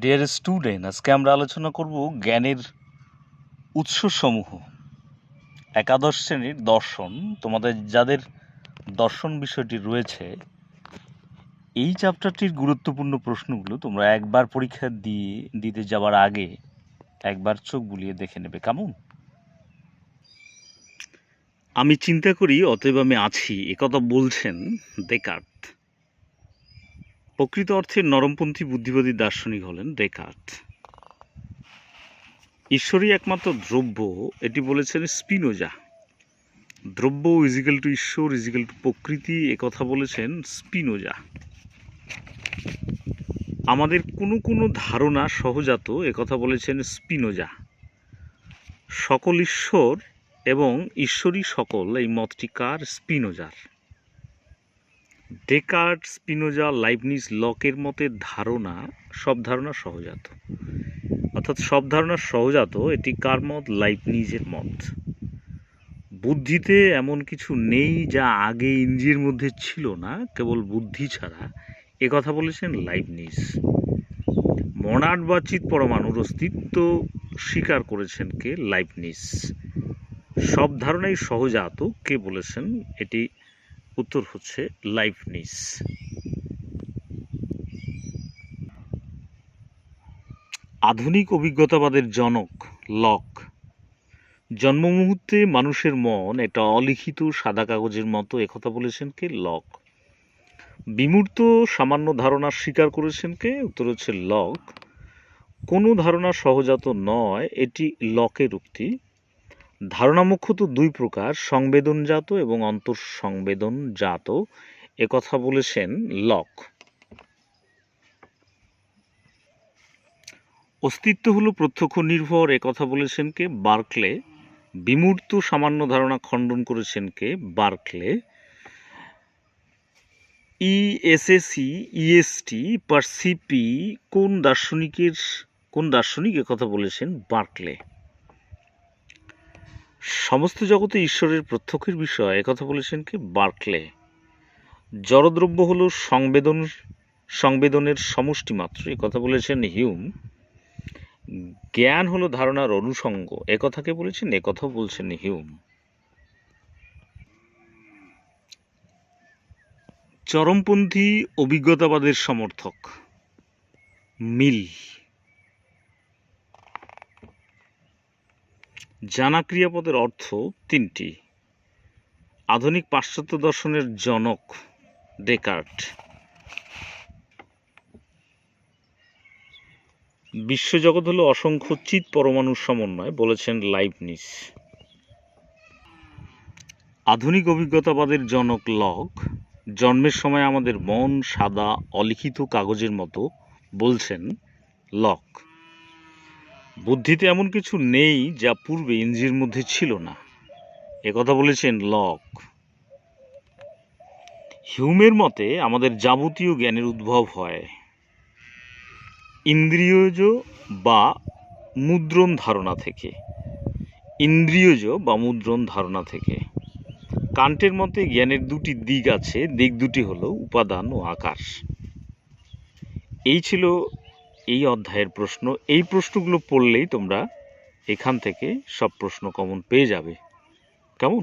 Dear student আজকে আমরা আলোচনা করব জ্ঞানের উৎসসমূহ। একাদশ শ্রেণির দর্শন। তোমাদের যাদের দর্শন বিষয়টি রয়েছে, এই চ্যাপ্টারটির গুরুত্বপূর্ণ প্রশ্নগুলো তোমরা একবার পরীক্ষা দিয়ে, দিতে যাওয়ার আগে একবার চোখ বুলিয়ে দেখে নেবে, কেমন? আমি চিন্তা করি, অতএব আমি আছি। একথা বলছেন দেকার্ত প্রকৃত অর্থে নরমপন্থী বুদ্ধিবাদী দার্শনিক হলেন ডেকার্ট। ঈশ্বরই একমাত্র দ্রব্য, এটি বলেছেন স্পিনোজা। দ্রব্য ইজিক্যাল টু ঈশ্বর ইজিক্যাল টু প্রকৃতি কথা বলেছেন স্পিনোজা। আমাদের কোনো কোনো ধারণা সহজাত কথা বলেছেন স্পিনোজা। সকল ঈশ্বর এবং ঈশ্বরই সকল, এই মতটি কার? স্পিনোজার। ডেকার্ট, স্পিনোজা লাইবনিস লকের মতে ধারণা, সব ধারণা সহজাত। অর্থাৎ সব ধারণা সহজাত, এটি কার মত? লাইবনিজের মত। বুদ্ধিতে এমন কিছু নেই যা আগে ইঞ্জির মধ্যে ছিল না, কেবল বুদ্ধি ছাড়া। এ কথা বলেছেন লাইবনিজ। মনাড বা চিত পরমাণুর অস্তিত্ব স্বীকার করেছেন কে? লাইবনিজ। সব ধারণাই সহজাত, কে বলেছেন? এটি উত্তর হচ্ছে লাইফনিস আধুনিক অভিজ্ঞতাবাদের জনক লক। জন্ম মুহূর্তে মানুষের মন এটা অলিখিত সাদা কাগজের মতো একথা বলেছেন কে? লক। বিমূর্ত সামান্য ধারণা স্বীকার করেছেন কে? উত্তর হচ্ছে লক। কোনো ধারণা সহজাত নয়, এটি লকের উক্তি। ধারণা মুখ্যত দুই প্রকার, সংবেদনজাত এবং অন্তঃসংবেদনজাত। একথা বলেছেন লক। অস্তিত্ব হলো প্রত্যক্ষ নির্ভর কথা বলেছেন কে? বার্কলে। বিমূর্ত সামান্য ধারণা খণ্ডন করেছেন কে? বার্কলে। ইএসএসি ইএসটি পারসিপি, কোন দার্শনিকের, কোন দার্শনিক একথা বলেছেন? বার্কলে। সমস্ত জগতে ঈশ্বরের প্রত্যক্ষের বিষয়, একথা বলেছেন কি? বার্কলে। জড়দ্রব্য হল সংবেদন, সংবেদনের সমষ্টি মাত্র। কথা বলেছেন হিউম। জ্ঞান হলো ধারণার অনুষঙ্গ একথাকে বলেছেন একথাও বলছেন হিউম। চরমপন্থী অভিজ্ঞতাবাদের সমর্থক মিল। জানা ক্রিয়াপদের অর্থ তিনটি। আধুনিক পাশ্চাত্য দর্শনের জনক ডেকার্ট। বিশ্বজগৎ হলো অসংখ্য চিত পরমাণুর সমন্বয়, বলেছেন লাইবনিস। আধুনিক অভিজ্ঞতাবাদের জনক লক জন্মের সময় আমাদের মন সাদা, অলিখিত কাগজের মতো, বলছেন লক বুদ্ধিতে এমন কিছু নেই যা পূর্বে ইন্দ্রিয়ের মধ্যে ছিল না। একথা বলেছেন লক। হিউমের মতে আমাদের যাবতীয় জ্ঞানের উদ্ভব হয়। ইন্দ্রিয়জ বা মুদ্রণ ধারণা থেকে। ইন্দ্রিয়জ বা মুদ্রণ ধারণা থেকে। কান্টের মতে জ্ঞানের দুটি দিক আছে, দিক দুটি হলো উপাদান ও আকাশ। এই ছিল এই অধ্যায়ের প্রশ্ন, এই প্রশ্নগুলো পড়লেই তোমরা এখান থেকে সব প্রশ্ন কমন পেয়ে যাবে। কেমন?